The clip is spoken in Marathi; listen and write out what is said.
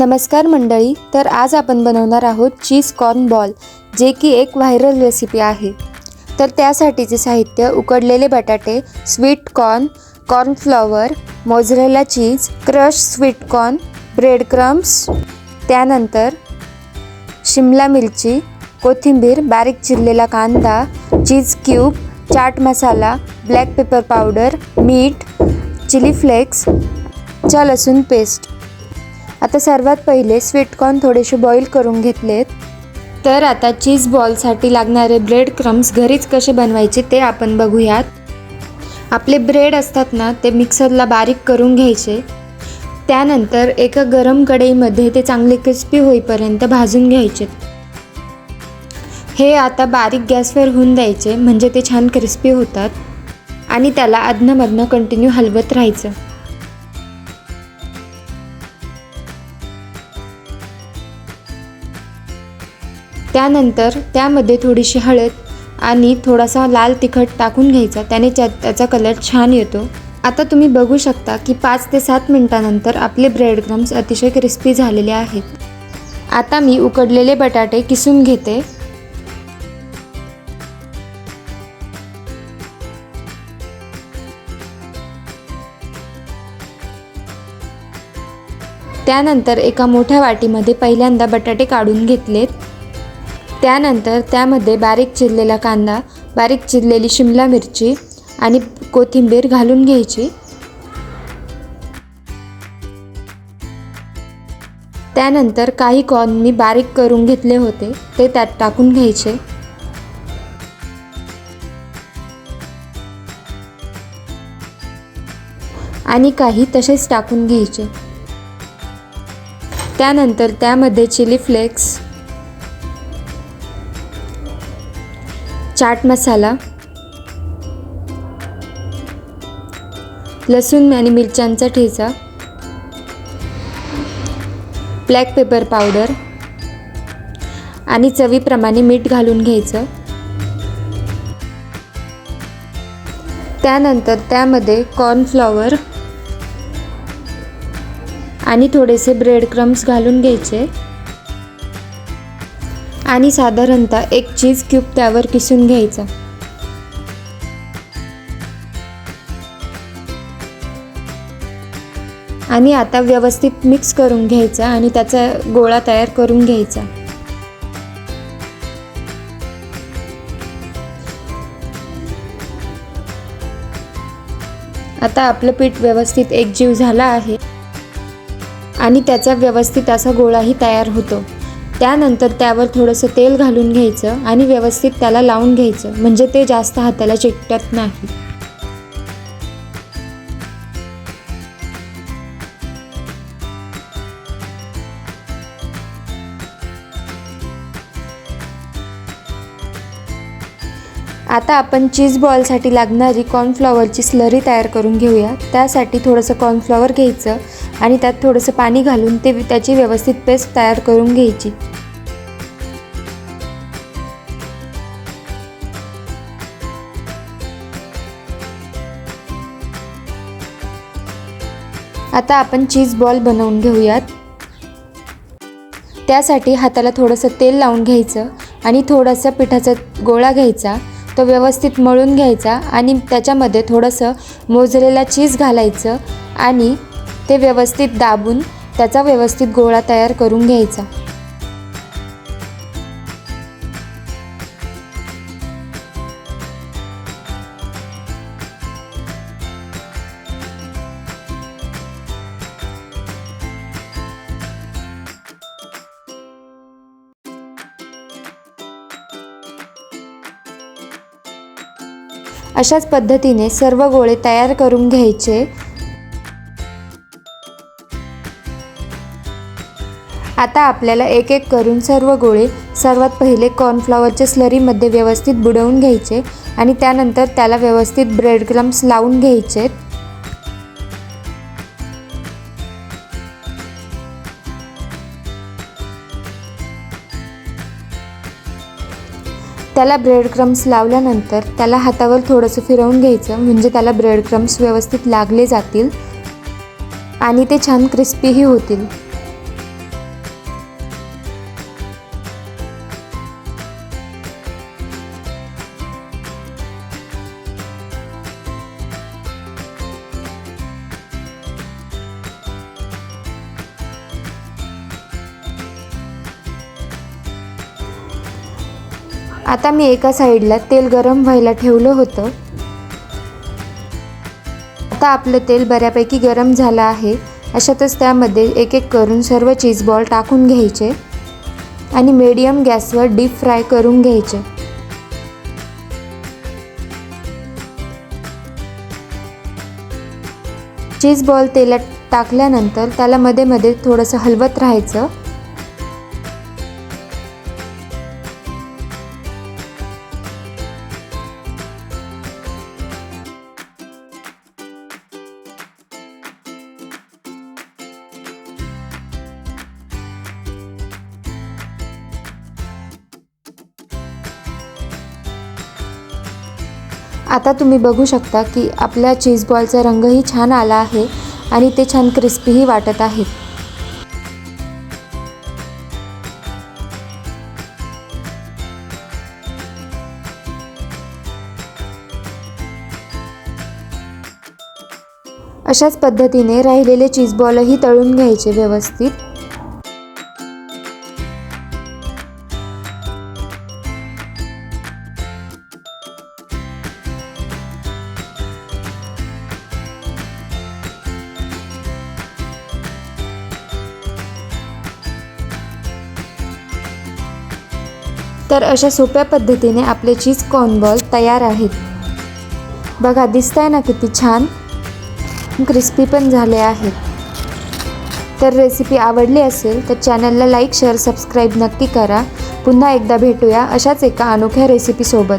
नमस्कार मंडळी तर आज आपण बनवणार आहोत चीज कॉर्न बॉल जे की एक व्हायरल रेसिपी आहे. तर त्यासाठीचे साहित्य उकडलेले बटाटे sweet corn cornflour mozzarella cheese crush sweet corn bread crumbs त्यानंतर शिमला मिरची कोथिंबीर बारीक चिरलेला कांदा cheese cube chaat masala black pepper powder मीठ चिली फ्लेक्स लसूण पेस्ट. आता सर्वात पहिले स्वीटकॉर्न थोडेसे बॉईल करून घेतलेत. तर आता चीज बॉलसाठी लागणारे ब्रेड क्रम्स घरीच कसे बनवायचे ते आपण बघूयात. आपले ब्रेड असतात ना ते मिक्सरला बारीक करून घ्यायचे. त्यानंतर एका गरम कढईमध्ये ते चांगले क्रिस्पी होईपर्यंत भाजून घ्यायचे. हे आता बारीक गॅसवर होऊन द्यायचे म्हणजे ते छान क्रिस्पी होतात. आणि त्याला अधनमधनं कंटिन्यू हलवत राहायचं. त्यानंतर त्यामध्ये थोडीशी हळद आणि थोडासा लाल तिखट टाकून घ्यायचा. त्याने त्या त्याचा कलर छान येतो. आता तुम्ही बघू शकता की पाच ते सात मिनटानंतर आपले ब्रेड क्रम्स अतिशय क्रिस्पी झालेले आहेत. आता मी उकडलेले बटाटे किसून घेते. त्यानंतर एका मोठ्या वाटीमध्ये पहिल्यांदा बटाटे काढून घेतलेत. त्यानंतर त्यामध्ये बारीक चिरलेला कांदा बारीक चिरलेली शिमला मिरची आणि कोथिंबीर घालून घ्यायची. त्यानंतर काही कॉर्न मी बारीक करून घेतले होते ते त्यात टाकून घ्यायचे. आणि काही तसेच टाकून घ्यायचे. त्यानंतर त्यामध्ये चिली फ्लेक्स चाट मसाला लसूण आणि मिरच्यांचा ठेचा ब्लॅक पेपर पावडर आणि चवीप्रमाणे मीठ घालून घ्यायचं. त्यानंतर त्यामध्ये कॉर्नफ्लॉवर आणि थोडेसे ब्रेड क्रम्स घालून घ्यायचे. आणि साधारणतः एक चीज क्यूब त्यावर किसून घ्यायचा. आणि आता व्यवस्थित मिक्स करून घ्यायचा आणि त्याचा गोळा तयार करून घ्यायचा. आता आपलं पीठ व्यवस्थित एकजीव झाला आहे. आणि त्याचा व्यवस्थित असा गोळाही तयार होतो. त्यानंतर त्यावर थोडंसं तेल घालून घ्यायचं आणि व्यवस्थित त्याला लावून घ्यायचं. म्हणजे ते जास्त हाताला चिकटत नाही. आता आपण चीज बॉलसाठी लागणारी कॉर्नफ्लॉवरची स्लरी तयार करून घेऊया. त्यासाठी थोडंसं कॉर्नफ्लॉवर घ्यायचं आणि त्यात थोडंसं पाणी घालून ते त्याची व्यवस्थित पेस्ट तयार करून घ्यायची. आता आपण चीज बॉल बनवून घेऊयात. त्यासाठी हाताला थोडंसं तेल लावून घ्यायचं आणि थोडासा पिठाचा गोळा घ्यायचा. तो व्यवस्थित मळून घ्यायचा आणि त्याच्यामध्ये थोडंसं मोजलेला चीज घालायचं आणि ते व्यवस्थित दाबून त्याचा व्यवस्थित गोळा तयार करून घ्यायचा. अशाच पद्धतीने सर्व गोळे तयार करून घ्यायचे. आता आपल्याला एक एक करून सर्व गोळे सर्वात पहिले कॉर्नफ्लॉवरच्या स्लरीमध्ये व्यवस्थित बुडवून घ्यायचे आणि त्यानंतर त्याला व्यवस्थित ब्रेड क्रम्स लावून घ्यायचे त्याला ब्रेड क्रम्स लावल्यानंतर त्याला हातावर थोडंसं फिरवून घ्यायचं म्हणजे त्याला ब्रेड क्रम्स व्यवस्थित लागले जातील आणि ते छान क्रिस्पीही होतील. आता मी एका साईडला तेल गरम व्हायला ठेवलं होतं. आता आपलं तेल बऱ्यापैकी गरम झालं आहे. अशातच त्यामध्ये एक एक करून सर्व चीज बॉल टाकून घ्यायचे आणि मीडियम गॅसवर डीप फ्राय करून घ्यायचे. चीज बॉल तेलात टाकल्यानंतर त्याला मध्ये मध्ये थोडंसं हलवत राहायचं. आता तुम्ही बघू शकता की आपल्या चीज बॉलचा रंगही छान आला आहे आणि ते छान क्रिस्पीही वाटत आहेत अशाच पद्धतीने राहिलेले चीज बॉलही तळून घ्यायचे व्यवस्थित. तर अशा सोप्या पद्धतीने आपले चीज कॉर्नबॉल तयार आहेत. बघा दिसत आहे ना किती छान? क्रिस्पी पण झाले आहेत. तर रेसिपी आवडली असेल तर चॅनलला लाईक शेअर सबस्क्राईब नक्की करा. पुन्हा एकदा भेटूया अशाच एका अनोख्या रेसिपीसोबत